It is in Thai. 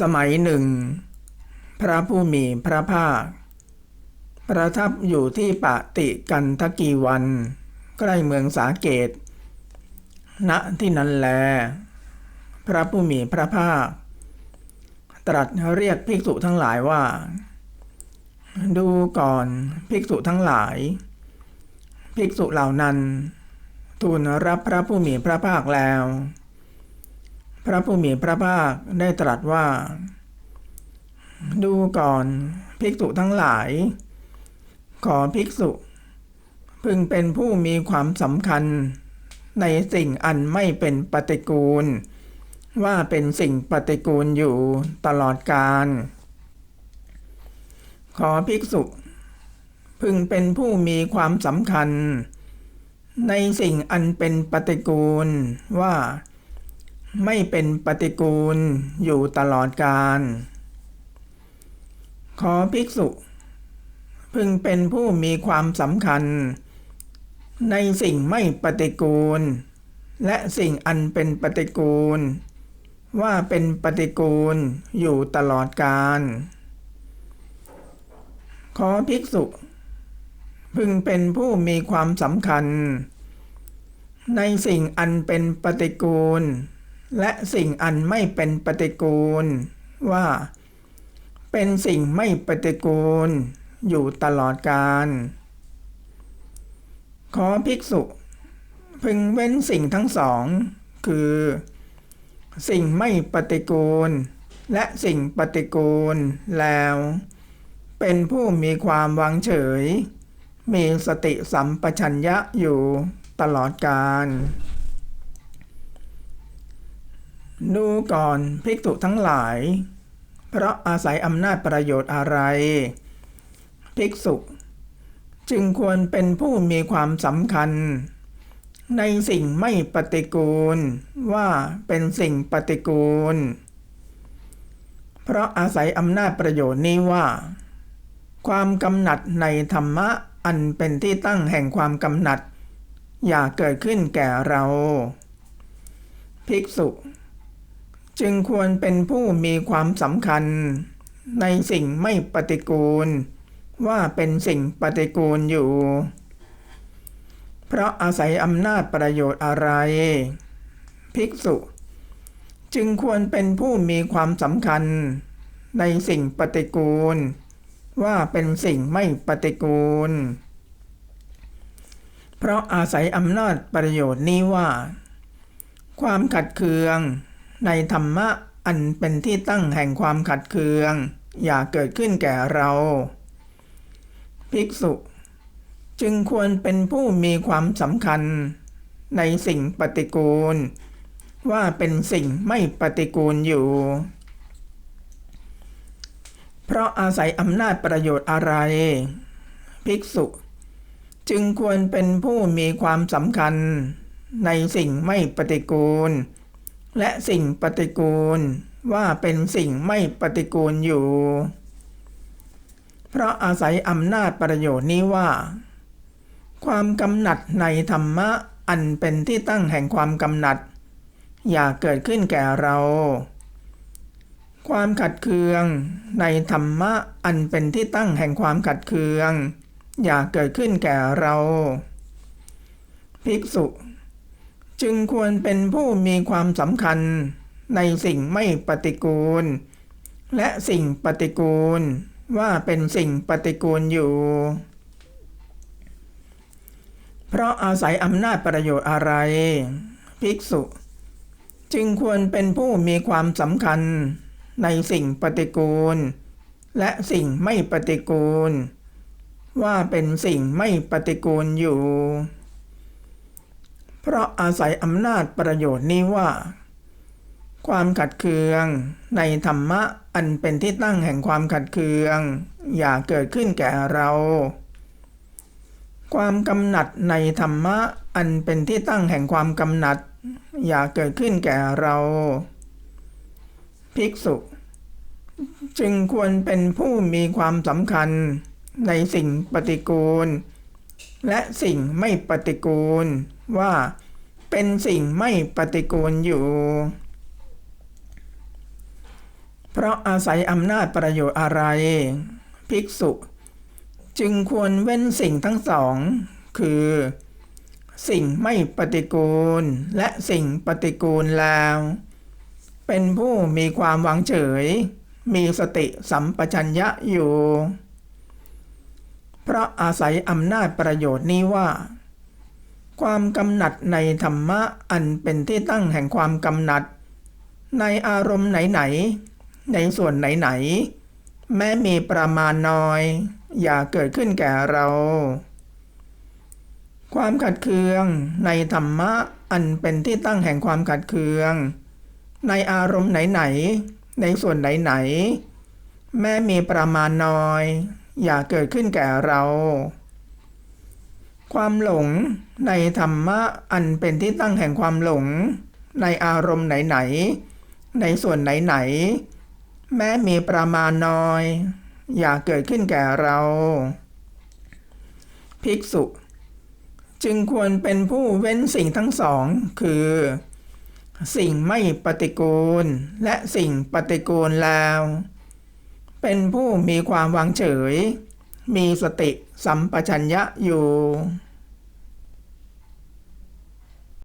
สมัยหนึ่ง พระผู้มีพระภาค ประทับอยู่ที่ปะติกันทกีวัน ใกล้เมืองสาเกต ณที่นั้นแล พระผู้มีพระภาค ตรัสเรียกภิกษุทั้งหลายว่า ดูก่อนภิกษุทั้งหลาย ภิกษุเหล่านั้น ทูลรับพระผู้มีพระภาคแล้ว พระผู้มีพระภาคได้ตรัสว่า ดูก่อนภิกษุทั้งหลาย ขอภิกษุ พึงเป็นผู้มีความสำคัญในสิ่งอันไม่เป็นปฏิกูล ว่าเป็นสิ่งปฏิกูลอยู่ตลอดกาลขอภิกษุ พึงเป็นผู้มีความสำคัญ ในสิ่งอันเป็นปฏิกูลว่า ไม่เป็นปฏิกูลอยู่ตลอดกาลขอภิกษุ พึงเป็นผู้มีความสำคัญ ในสิ่งไม่ปฏิกูล และสิ่งอันเป็นปฏิกูล ว่าเป็นปฏิกูลอยู่ตลอดกาลขอภิกษุ พึงเป็นผู้มีความสำคัญ ในสิ่งอันเป็นปฏิกูล และสิ่งอันไม่เป็นปฏิกูล ว่า เป็นสิ่งไม่ปฏิกูล อยู่ตลอดกาลขอภิกษุ พึงเว้นสิ่งทั้งสอง คือ สิ่งไม่ปฏิกูล และสิ่งปฏิกูลแล้ว เป็นผู้มีความวางเฉย มีสติสัมปชัญญะอยู่ตลอดกาล ดูก่อนภิกษุทั้งหลาย เพราะอาศัยอำนาจประโยชน์อะไร ภิกษุ จึงควรเป็นผู้มีความสำคัญ ในสิ่งไม่ปฏิกูล ว่าเป็นสิ่งปฏิกูล เพราะอาศัยอำนาจประโยชน์นี้ว่า ความกำหนัดในธรรมะอันเป็นที่ตั้งแห่งความกำหนัด อย่าเกิดขึ้นแก่เรา ภิกษุ จึงควรเป็นผู้มีความสำคัญ ในสิ่งไม่ปฏิกูล ว่าเป็นสิ่งปฏิกูลอยู่ เพราะอาศัยอำนาจประโยชน์อะไร ภิกษุ จึงควรเป็นผู้มีความสำคัญ ในสิ่งปฏิกูล ว่าเป็นสิ่งไม่ปฏิกูล เพราะอาศัยอำนาจประโยชน์นี้ว่า ความขัดเคือง ในธรรมะอันเป็นที่ตั้งแห่งความขัดเคือง อย่าเกิดขึ้นแก่เรา ภิกษุ จึงควรเป็นผู้มีความสำคัญ ในสิ่งปฏิกูล ว่าเป็นสิ่งไม่ปฏิกูลอยู่ เพราะอาศัยอำนาจประโยชน์อะไร ภิกษุ จึงควรเป็นผู้มีความสำคัญ ในสิ่งไม่ปฏิกูล และสิ่งปฏิกูล ว่าเป็นสิ่งไม่ปฏิกูลอยู่ เพราะอาศัยอำนาจประโยชน์นี้ว่า ความกำหนัดในธรรมะอันเป็นที่ตั้งแห่งความกำหนัด อย่าเกิดขึ้นแก่เรา ความขัดเคืองในธรรมะอันเป็นที่ตั้งแห่งความขัดเคือง อย่าเกิดขึ้นแก่เรา ภิกษุ จึงควรเป็นผู้มีความสำคัญในสิ่งไม่ปฏิกูล และสิ่งปฏิกูลว่าเป็นสิ่งปฏิกูลอยู่ เพราะอาศัยอำนาจประโยชน์อะไร ภิกษุ จึงควรเป็นผู้มีความสำคัญในสิ่งปฏิกูล และสิ่งไม่ปฏิกูล ว่าเป็นสิ่งไม่ปฏิกูลอยู่ เพราะอาศัยอำนาจประโยชน์นี้ว่า ความขัดเคือง ในธรรมะอันเป็นที่ตั้งแห่งความขัดเคือง อย่าเกิดขึ้นแก่เรา ความกำหนัดในธรรมะอันเป็นที่ตั้งแห่งความกำหนัด อย่าเกิดขึ้นแก่เรา ภิกษุ จึงควรเป็นผู้มีความสำคัญในสิ่งปฏิกูล และสิ่งไม่ปฏิกูล ว่าเป็นสิ่งไม่ปฏิกูลอยู่ เพราะอาศัยอำนาจประโยชน์อะไร ภิกษุจึงควรเว้นสิ่งทั้งสอง คือ สิ่งไม่ปฏิกูล และสิ่งปฏิกูลแล้ว เป็นผู้มีความวางเฉย มีสติสัมปชัญญะอยู่ เพราะอาศัยอำนาจประโยชน์นี้ว่า ความกำหนัดในธรรมะอันเป็นที่ตั้งแห่งความกำหนัด ในอารมณ์ไหนๆ ในส่วนไหนๆ แม้มีประมาณน้อย อย่าเกิดขึ้นแก่เรา ความขัดเคืองในธรรมะอันเป็นที่ตั้งแห่งความขัดเคือง ในอารมณ์ไหนๆ ในส่วนไหนๆ แม้มีประมาณน้อย อย่าเกิดขึ้นแก่เรา ความหลงในธรรมะอันเป็นที่ตั้งแห่งความหลง ในอารมณ์ไหนๆในส่วนไหนๆแม้มีประมาณน้อย อย่าเกิดขึ้นแก่เรา ภิกษุ จึงควรเป็นผู้เว้นสิ่งทั้งสอง คือ สิ่งไม่ปฏิกูล และสิ่งปฏิกูลแล้ว เป็นผู้มีความวางเฉย มีสติสัมปชัญญะอยู่